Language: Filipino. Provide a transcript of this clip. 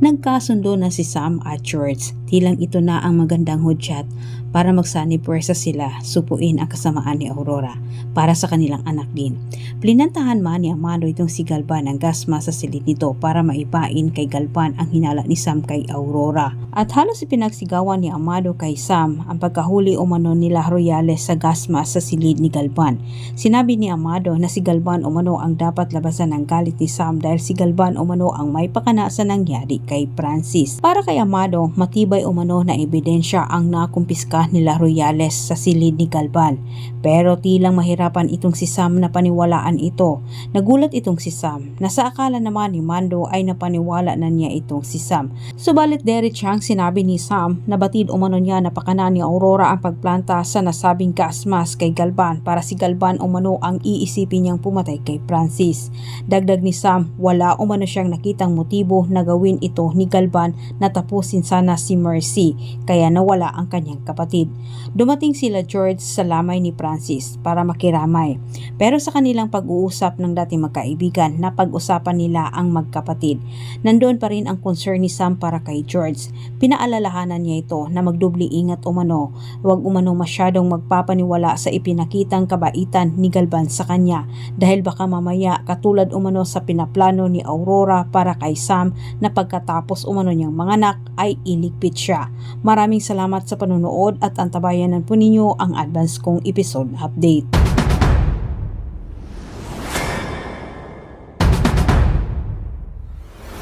Nagkasundo na si Sam at George. Tilang ito na ang magandang hudyat para magsani puwersa sila supuin ang kasamaan ni Aurora para sa kanilang anak din. Plinantahan man ni Amado itong si Galvan ang gasma sa silid nito para maipain kay Galvan ang hinala ni Sam kay Aurora. At halos ipinagsigawan ni Amado kay Sam ang pagkahuli umano nila Royales sa gasma sa silid ni Galvan. Sinabi ni Amado na si Galvan umano ang dapat labasan ng galit ni Sam dahil si Galvan umano ang may pakana sa nangyari kay Francis. Para kay Amado, matibay umano na ebidensya ang nakumpiska nila Royales sa silid ni Galvan. Pero tilang mahirapan itong si Sam na paniwalaan ito. Nagulat itong si Sam na sa akala naman ni Mando ay napaniwala na niya itong si Sam. Subalit diretsang sinabi ni Sam na batid umano niya na pakana ni Aurora ang pagplanta sa nasabing gasmas kay Galvan para si Galvan umano ang iisipin niyang pumatay kay Francis. Dagdag ni Sam, wala umano siyang nakitang motibo na gawin ito ni Galvan na tapusin sana si Mercy kaya nawala ang kanyang kapatid. Dumating sila George sa lamay ni Francis para makiramay. Pero sa kanilang pag-uusap ng dating magkaibigan, napag-usapan nila ang magkapatid. Nandoon pa rin ang concern ni Sam para kay George. Pinaalalahanan niya ito na magdubli ingat umano, huwag umano masyadong magpapaniwala sa ipinakitang kabaitan ni Galban sa kanya dahil baka mamaya katulad umano sa pinaplano ni Aurora para kay Sam na pagkatapos umano niyang manganak ay iligpit siya. Maraming salamat sa panonood at antabayanan po ninyo ang advance kong episode update.